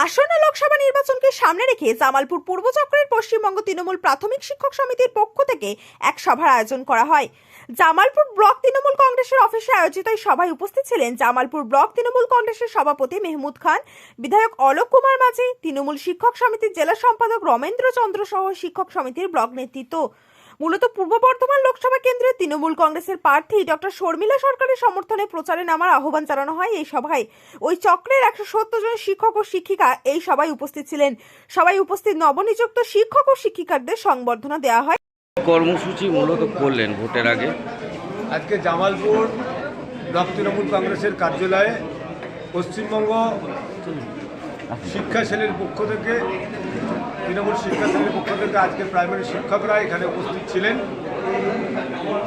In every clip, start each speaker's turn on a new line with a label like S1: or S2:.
S1: আসন্ন লোকসভা নির্বাচনকে সামনে রেখে জামালপুর পূর্ব চক্রের পশ্চিমবঙ্গ তৃণমূল প্রাথমিক শিক্ষক সমিতির পক্ষ থেকে এক সভার আয়োজন করা হয়। জামালপুর ব্লক তৃণমূল কংগ্রেসের অফিসে আয়োজিত এই সভায় উপস্থিত ছিলেন জামালপুর ব্লক তৃণমূল কংগ্রেসের সভাপতি মেহমুদ খান, বিধায়ক অলোক কুমার মাঝি, তৃণমূল শিক্ষক সমিতির জেলা সম্পাদক রমেন্দ্র চন্দ্র সহ শিক্ষক সমিতির ব্লক নেতৃত্ব। মূলত পূর্ব বর্ধমান লোকসভা কেন্দ্রের তৃণমূল কংগ্রেসের প্রার্থী ডক্টর শর্মিলা সরকারের সমর্থনে প্রচারে নামার আহ্বান জানানো হয় এই সভায়। ওই চক্রের একশো সত্তর জন শিক্ষক ও শিক্ষিকা এই সভায় উপস্থিত ছিলেন। সবাই উপস্থিত নবনিযুক্ত শিক্ষক ও শিক্ষিকাদের সংবর্ধনা দেওয়া হয়।
S2: কর্মসূচি মূলত করলেন ভোটের আগে।
S3: আজকে জামালপুর ব্লক তৃণমূল কংগ্রেসের কার্যালয়ে পশ্চিমবঙ্গ শিক্ষা সেলের পক্ষ থেকে তৃণমূল শিক্ষা সেলের পক্ষ থেকে আজকে প্রাইমারি শিক্ষকরা এখানে উপস্থিত ছিলেন।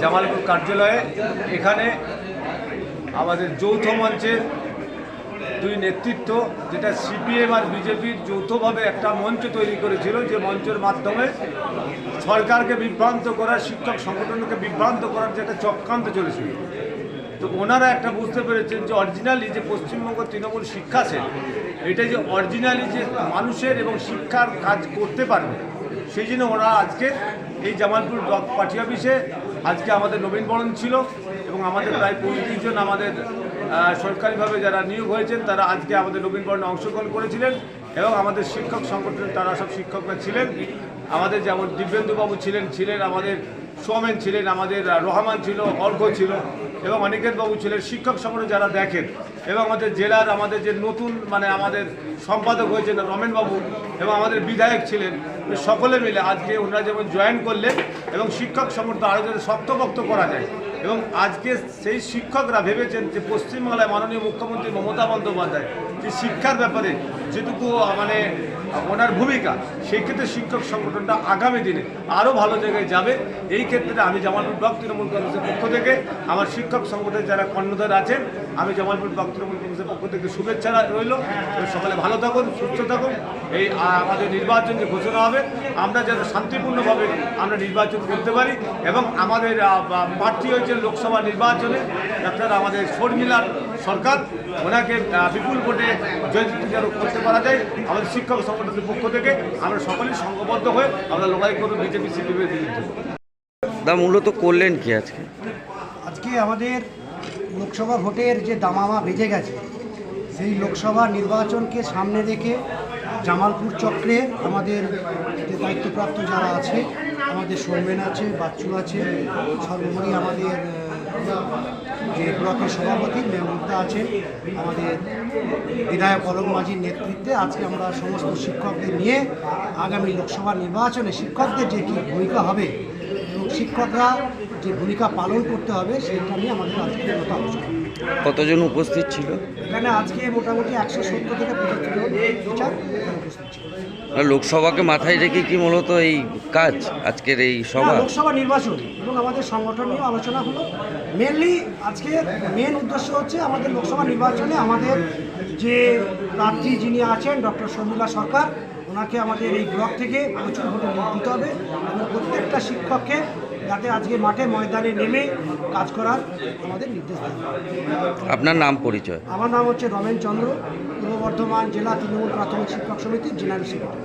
S3: জামালপুর কার্যালয়ে। এখানে আমাদের যৌথ মঞ্চের দুই নেতৃত্ব, যেটা সিপিএম আর বিজেপির যৌথভাবে একটা মঞ্চ তৈরি করেছিল, যে মঞ্চের মাধ্যমে সরকারকে বিভ্রান্ত করার শিক্ষক সংগঠনকে বিভ্রান্ত করার যে একটা চক্রান্ত চলেছিল। তো ওনারা একটা বুঝতে পেরেছেন যে অরিজিনালি যে পশ্চিমবঙ্গ তৃণমূল শিক্ষা সেল এটা যে অরিজিনালি যে মানুষের এবং শিক্ষার কাজ করতে পারবে, সেই জন্য ওরা আজকে এই জামালপুর ব্লক পার্টি অফিসে আজকে আমাদের নবীনবরণ ছিল এবং আমাদের প্রায় পঁয়ত্রিশ জন আমাদের সরকারিভাবে যারা নিয়োগ হয়েছেন, তারা আজকে আমাদের নবীনবরণে অংশগ্রহণ করেছিলেন এবং আমাদের শিক্ষক সংগঠনের, তারা সব শিক্ষকরা ছিলেন। আমাদের যেমন দিব্যেন্দুবাবু ছিলেন ছিলেন আমাদের সোমেন ছিলেন, আমাদের রহমান ছিল, অর্ঘ ছিল এবং অনিকেত বাবু ছেলের শিক্ষক সংগঠন যারা দেখেন। এবং আমাদের জেলার আমাদের যে নতুন মানে আমাদের সম্পাদক হয়েছেন রমেনবাবু এবং আমাদের বিধায়ক ছিলেন সকলে মিলে আজকে ওনারা যেমন জয়েন করলেন এবং শিক্ষক সংগঠন আরও যাতে শক্তপোক্ত করা যায়। এবং আজকে সেই শিক্ষকরা ভেবেছেন যে পশ্চিমবাংলায় মাননীয় মুখ্যমন্ত্রী মমতা বন্দ্যোপাধ্যায় যে শিক্ষার ব্যাপারে যেটুকু মানে ওনার ভূমিকা, সেই ক্ষেত্রে শিক্ষক সংগঠনটা আগামী দিনে আরও ভালো জায়গায় যাবে। এই ক্ষেত্রে আমি জামালপুর ব্লক তৃণমূল কংগ্রেসের পক্ষ থেকে আমার শিক্ষক সংগঠনের যারা কর্ণধার আছেন, আমি জামালপুর ব্লক তৃণমূল কংগ্রেসের পক্ষ থেকে শুভেচ্ছা রইল। সকালে ভালো থাকুন সুস্থ থাকুন। এই আমাদের নির্বাচন যে ঘোষণা হবে আমরা যেন শান্তিপূর্ণভাবে আমরা নির্বাচন করতে পারি এবং আমাদের প্রার্থী হয়েছে লোকসভা নির্বাচনে ডাক্তার আমাদের শর্মিলার সরকার। ওনাকে বিপুল ভোটে জয়যুক্ত যেন করতে পারা যায় আমাদের শিক্ষক সংগঠনের পক্ষ থেকে। আমরা সকলেই সংঘবদ্ধ হয়ে আমরা লড়াই করব বিজেপি সিপিএমের বিরুদ্ধে।
S2: দা মূলত করলেন কি আজকে?
S4: আজকে আমাদের লোকসভা ভোটের যে দামামা বেজে গেছে, সেই লোকসভা নির্বাচনকে সামনে রেখে জামালপুর চক্রে আমাদের যে দায়িত্বপ্রাপ্ত যারা আছে, আমাদের সৌমেন আছে, বাচ্চু আছে, সর্বোপরি আমাদের যে ব্লকের সভাপতি মেহমুদ্দা আছেন আমাদের বিধায়ক অলক মাঝির নেতৃত্বে আজকে আমরা সমস্ত শিক্ষকদের নিয়ে আগামী লোকসভা নির্বাচনে শিক্ষকদের যে কী ভূমিকা হবে শিক্ষকরা যে ভূমিকা পালন করতে হবে সেটা নিয়ে আমাদের আজকে মতো আলোচনা।
S2: কতজন উপস্থিত ছিল?
S4: এখানে আজকে মোটামুটি একশো সত্তর থেকে পঁচাত্তর জন উপস্থিত ছিল।
S2: লোকসভাকে মাথায় রেখে কি মূলত এই কাজ আজকের এই সভা?
S4: লোকসভা নির্বাচন এবং আমাদের সংগঠন নিয়েও আলোচনা হলো। মেনলি আজকে মেন উদ্দেশ্য হচ্ছে আমাদের লোকসভা নির্বাচনে আমাদের যে প্রার্থী যিনি আছেন ডক্টর শর্মিলা সরকার ওনাকে আমাদের এই ব্লক থেকে প্রচুর ভোটে ভোট দিতে হবে। এবং প্রত্যেকটা শিক্ষককে যাতে আজকে মাঠে ময়দানে নেমে কাজ করার আমাদের নির্দেশ হয়।
S2: আপনার নাম পরিচয়
S4: আমার নাম হচ্ছে রমেন চন্দ্র পূর্ব বর্ধমান জেলা তৃণমূল প্রাথমিক শিক্ষক সমিতির জেনারেল সেক্রেটারি